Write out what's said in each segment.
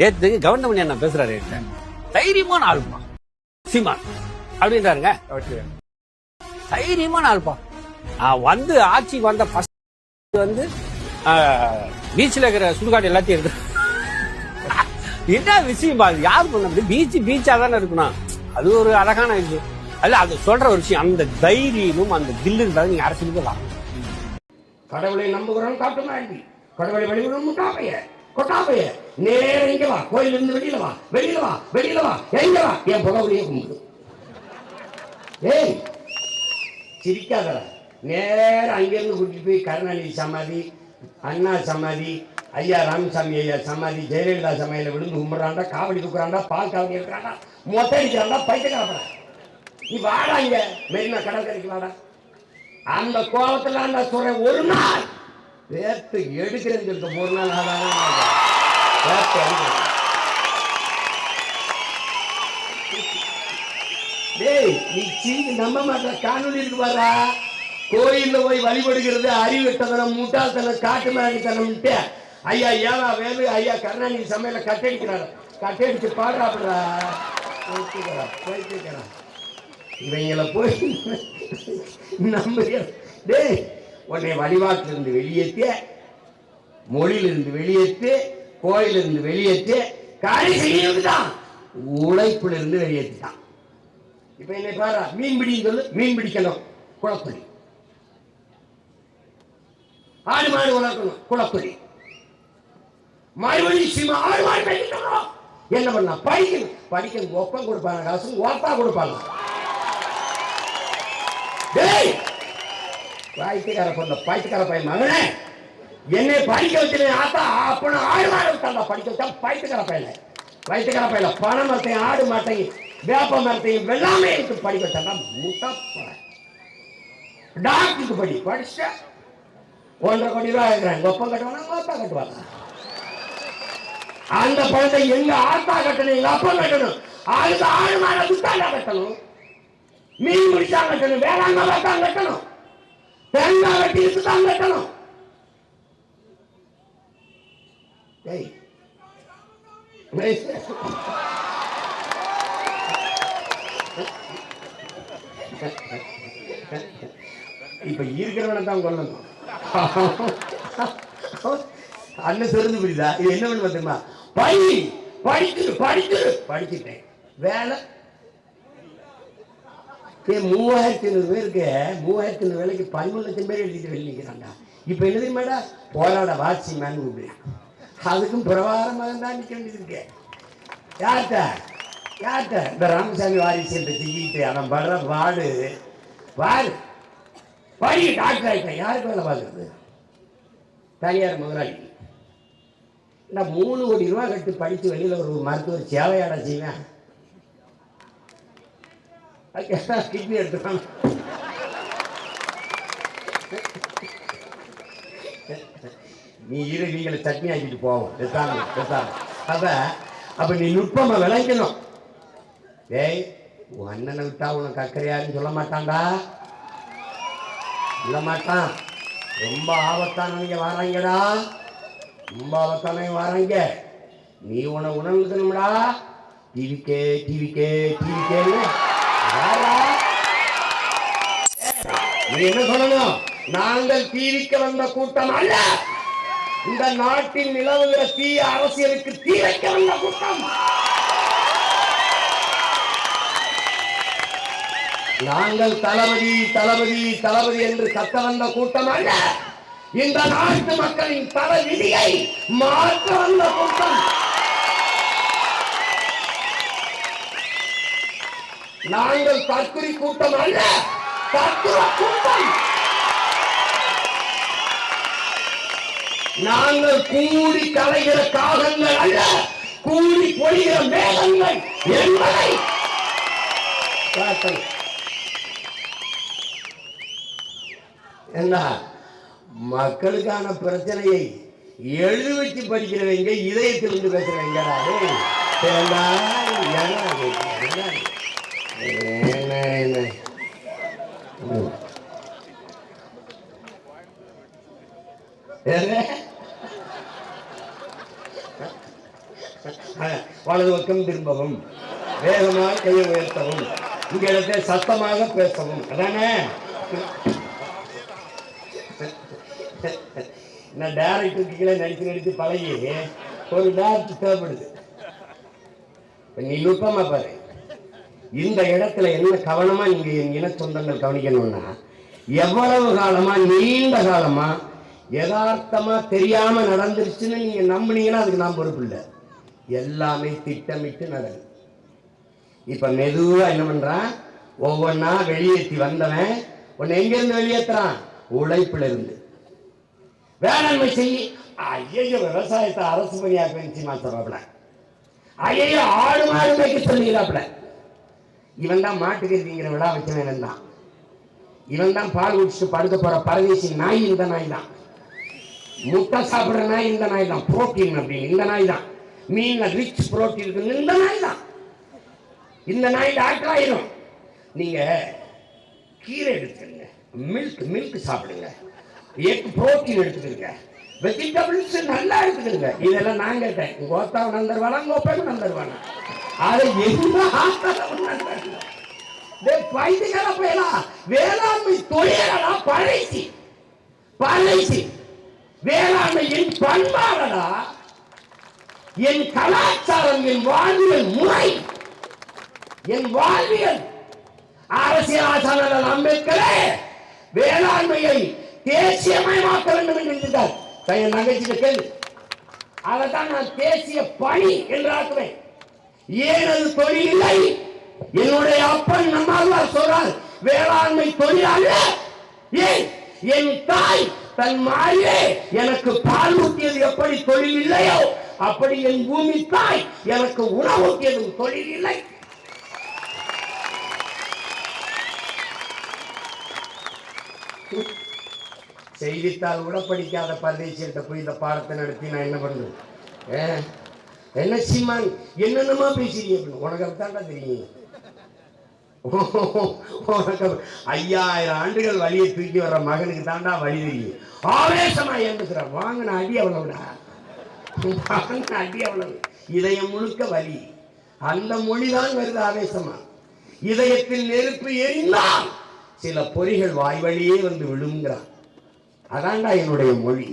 நேத்து கவர்மெண்ட் என்ன பேசுறாரு. தைரியமான ஆள்பா சீமான் அப்படின்றாருங்க தைரியமான ஆள்பா வந்து ஆட்சிக்கு வந்த ஃபர்ஸ்ட் வந்து பீச்சில் இருக்கிற சுடுகாடு எல்லாத்தையும் எடுத்து என்ன விஷயம் பாரு யார் பண்ண பீச் பீச்சா தானே இருக்கணும். அது ஒரு அழகான விஷயம் அல்ல அது சொல்ற ஒரு விஷயம். அந்த தைரியமும் அந்த தில்லு இருந்தாலும் நீங்க அரசியலுக்கு வரலாம் கடவுளை நம்புகிறோம் காட்டு மாண்டி கடவுளை வழிபடுறோம் முட்டாப்பைய கொட்டாப்பைய நேரம் இங்க வா. கோயில் இருந்து வெளியில வா. வெளியில வா. வெளியில வா. எங்க வா? என் புலவரையே கும்பிடு. ஏய் சிரிக்காத நேரம் அங்கிருந்து கூட்டிட்டு போய் கருணாநிதி சமாதி அண்ணா சமாதி ஐயா ராமசாமி ஐயா சமாதி ஜெயலலிதா சமையல விழுந்து கும்பிட்றாண்டா காவடி தூக்குறாண்டா பால் காவடி இருக்கிறாண்டா மொத்த அடிக்கிறாண்டா பைத்தியக்காரப்பட. நீ வாடா இங்க. மெரினா கடற்கரைக்கு வாடா. அந்த கோலத்துல அந்த சொல்றேன். ஒரு நாள் வேர்த்து எடுக்கிறேன்னு சொல்லிட்டு ஒரு நாள் ஆதாரம் டேய் நீ சீனி நம்ப மாட்ட காணொலி இருக்கு கோயில்ல போய் வழிபடுகிறது அறிவிட்டதனம் முட்டாள்தனம் காட்டு மிராண்டித்தனம்ட்டு ஐயா ஏவா வேலு ஐயா கருணாநிதி சமையல கட்டடிக்கிறாரு கட்டடிச்சு பாடுறாப்புடா. போய்த்துக்கிறா போய்த்துக்கிறா இவங்களை போய் நம்ம டேய் உன்னை வழிபாட்டிலிருந்து வெளியேற்று மொழியிலிருந்து வெளியேற்று கோயிலிருந்து வெளியேற்றி காரியம் செய்யறதுதான். உழைப்புல இருந்து வெளியேற்றிட்டான் இப்ப என்னை பாரு மீன் பிடிங்கிறது மீன் பிடிக்கணும். குளப்படி ஆடு மாடு வளர்க்கணும் குளப்படி மறுபடியும் சீமா ஆடு மாடு படிக்கணும் என்ன பண்ணலாம்? படிக்கணும். படிக்கணும் ஒப்பம் கொடுப்பாங்க காசு ஓப்பா கொடுப்பாங்க. டேய்! பாய்த்துக்கார பொண்ணு பாய்த்துக்கார பையன் மகனே! என்னை படிக்க வச்சு ஆத்தா அப்பனு ஆடு மாடு விட்டாண்டா படிக்க வச்சா பாய்த்துக்கார பையல. பாய்த்துக்கார பையல பனை மரத்தையும் ஆடு மாட்டையும் வேப்ப மரத்தையும் வெள்ளாமே எடுத்து படிக்க வச்சாண்டா முட்டா டாக்டருக்கு படி படிச்ச ஒன்றரை கோடி ரூபாய் இருக்கிறேன் ஒப்பம் கட்டுவாங்க ஆத்தா கட்டுவாங்க அந்த பணத்தை எங்க ஆத்தா கட்டணும் எங்க அப்பா கட்டணும்? அதுக்கு ஆடு மாடை விட்டாண்டா கட்டணும்? மீன் முடிச்சா கட்டணும் வேளாண் கட்டணும். தேங்காய் வெட்டி தான் கட்டணும் டேய் டேய். இப்ப இருக்கிறவனை தான் கொல்லணும். அண்ணன் தெரிஞ்சு புரியுதா? இது என்ன பண்ணு பார்த்தீங்களா பை படிச்சுடு படிச்சுடு படிச்சுட்டேன் வேலை. ஏ மூவாயிரத்தி ஐநூறு பேருக்கு மூவாயிரத்தி ஐநூறு வேலைக்கு பதிமூணு லட்சம் பேர் எழுதிட்டு வெளியே நிற்கிறாங்க இப்போ எழுதி மேடம் போராட வாட்சி மேன் கூப்பிடுறேன். அதுக்கும் பிரபாரமாக தான் நிற்க வேண்டியிருக்கு யார்கிட்ட? யார்கிட்ட? இந்த ராமசாமி வாரிசு என்று திக்கிட்டு அவன் படுற பாடு பாடு. படி டாக்டர் ஆகிட்டேன் யாருக்கு வேலை பார்க்குறது? தனியார் முதலாளி. நான் மூணு கோடி ரூபா கட்டி படித்து வெளியில் ஒரு மருத்துவர் சேவையாட செய்வேன். கிட்னி எடுத்துக்கலாம் நீ இரு நீங்களை சட்னி ஆக்கிட்டு போவோம் பேசாம பேசாம. அப்ப அப்ப நீ நுட்பமா விளைக்கணும் ஏய் உன் அண்ணனை விட்டா உனக்கு அக்கறையாருன்னு சொல்ல மாட்டான்டா. சொல்ல மாட்டான். ரொம்ப ஆபத்தானவங்க வராங்கடா. ரொம்ப ஆபத்தானவங்க வராங்க. நீ உன உணர்ந்துக்கணும்டா. டிவிக்கே டிவிக்கே டிவிக்கேன்னு. நீ என்ன சொல்லணும்? நாங்கள் டிவிக்கு வந்த கூட்டம் அல்ல. இந்த நாட்டில் நிலவுகிற தீய அரசியலுக்கு தீ வைக்க வந்த கூட்டம். நாங்கள் தளபதி தளபதி தளபதி என்று கத்த வந்த கூட்டம் அல்ல. இந்த நாட்டு மக்களின் தல விதியை மாற்ற வந்த கூட்டம். நாங்கள் தற்குறி கூட்டம் அல்ல தத்துவ கூட்டம். நாங்கள் கூடி கலைகிற காகங்கள் அல்ல. கூடி பொழிகிற மேகங்கள் என்பதை என்ன? மக்களுக்கான பிரச்சனையை எழுதி வச்சு படிக்கிறவங்க இதயத்திலிருந்து பேசுறவங்க என்ன? வலது பக்கம் திரும்பவும் வேகமாக கையை உயர்த்தவும் இங்க சத்தமாக பேசவும். அதானே? நான் டேரக்டர் கீழே நடித்து நடித்து பழகி ஒரு டேரக்டர் தேவைப்படுது. நீ நுட்பமா பாரு. இந்த இடத்துல என்ன கவனமா நீங்க என் இன சொந்தங்கள் கவனிக்கணும்னா எவ்வளவு காலமா நீண்ட காலமா யதார்த்தமா தெரியாம நடந்துருச்சுன்னு நீங்க நம்பினீங்கன்னா அதுக்கு நான் பொறுப்பு இல்லை. எல்லாமே திட்டமிட்டு நடக்குது இப்ப மெதுவா என்ன பண்றான்? ஒவ்வொன்னா வெளியேற்றி வந்தவன் உன்னை எங்க இருந்து வெளியேற்றுறான் உழைப்புல இருந்து. வேளாண்மை செய்ய. ஐயோ விவசாயத்தை அரசு பணியாக நிச்சயமா சொல்றாப்புல ஐயோ ஆடு மாடு மேய்க்க சொல்லுகிறாப்புல இவன் தான் மாட்டுக்கறிங்கிற விழா வச்சவன் தான் இவன் தான் பால் குடிச்சுட்டு படுக்க போற பரதேசி நாய் இந்த நாய் தான். முட்டை சாப்பிடுற நாய் இந்த நாய் தான். புரோட்டீன் அப்படின்னு இந்த நாய் தான். மீன் ரிச் புரோட்டீன் இந்த நாய் தான். இந்த நாய் டாக்டர் ஆயிரும். நீங்க கீரை எடுத்துருங்க மில்க் மில்க் சாப்பிடுங்க. எக் புரோட்டீன் எடுத்துக்கங்க. வெஜிடபிள்ஸ் நல்லா இருக்குதுங்க இதெல்லாம் நான் கேட்டேன். உங்க ஓத்தாவன் நந்தர்வானா உங்க ஒப்பேன் நந்தர்வானா? அதை எந்த ஆத்தாவும் பைத்தியக்கார வேளாண்மை தொழிலாம் பழைசி பழைசி வேளாண்மையின் பண்பாடடா என் கலாச்சாரம் என் வாழ்வியல் முறை என் வாழ்வியல். அரசியல் ஆசானர் அம்பேத்கரே வேளாண்மையை தேசியமயமாக்க வேண்டும் என்று இருந்தார் என் நகைச்சிட்டு கேள்வி அதைத்தான் நான் தேசிய பணி என்று ஆக்குவேன். ஏன் அது தொழில் இல்லை? என்னுடைய அப்பன் நம்மாழ்வார் சொல்றார் வேளாண்மை தொழில் ஏன் என் தாய் தன் மாயே எனக்கு பால் ஊட்டியது எப்படி தொழில் இல்லையோ? அப்படி என் பூமி தாய் எனக்கு உணவூட்டியதும் தொழில் இல்லை செய்தித்தாள் கூட படிக்காத பரதேசியிட்ட போய் இந்த பாடத்தை நடத்தி நான் என்ன பண்ணுவேன்? ஏ, என்ன சீமான் என்னென்னமா பேசுறீங்க? அப்படின்னு. உனக்கு தாண்டா தெரியும். ஐயாயிரம் ஆண்டுகள் வழியை தூக்கி வர்ற மகனுக்கு தாண்டா வழி தெரியும். ஆவேசமா ஏந்துக்கிறான் வாங்கின அடி அவ்வளவுடா வாங்கின அடி அவ்வளவு இதயம் முழுக்க வலி. அந்த மொழிதான் வருது ஆவேசமா. இதயத்தில் நெருப்பு எரிந்தால் சில பொறிகள் வாய் வழியே வந்து விழுங்குறான் அதான்டா என்னுடைய மொழி.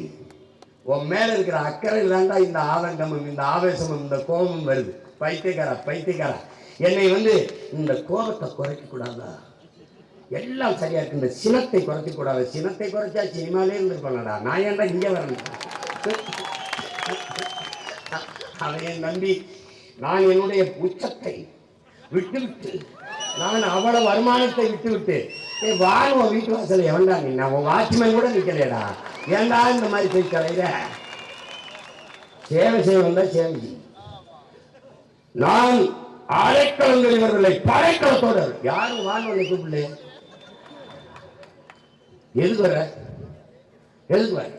உன் மேல இருக்கிற அக்கறை தாண்டா இந்த ஆதங்கமும் இந்த ஆவேசமும் இந்த கோபமும் வருது. பைத்தியக்காரா பைத்தியக்காரா. என்னை வந்து இந்த கோபத்தை குறைக்க கூடாதா எல்லாம் சரியா இருக்கு. இந்த சினத்தை குறைக்க கூடாது சினத்தை குறைச்சா சினிமாலே இருந்திருப்பானடா. நான் ஏன்டா இங்கே வரேன்? அவன் என் நம்பி நான் என்னுடைய உச்சத்தை விட்டுவிட்டு நான் அவ்வளவு வருமானத்தை விட்டுவிட்டு ஏ வாங்க உன் வீட்டு வாசல் எவன்டா நீ நான் உன் வாட்ச்மேன் கூட நிற்கலையடா ஏண்டா இந்த மாதிரி போய் கலையில சேவை செய்வன் தான் சேவை நான் அரைக்களங்கள் இவர்களை படைக்களத்தோடு யாரும் வாழ்வதை கூப்பிடல எதுக்கு வர எதுக்கு வர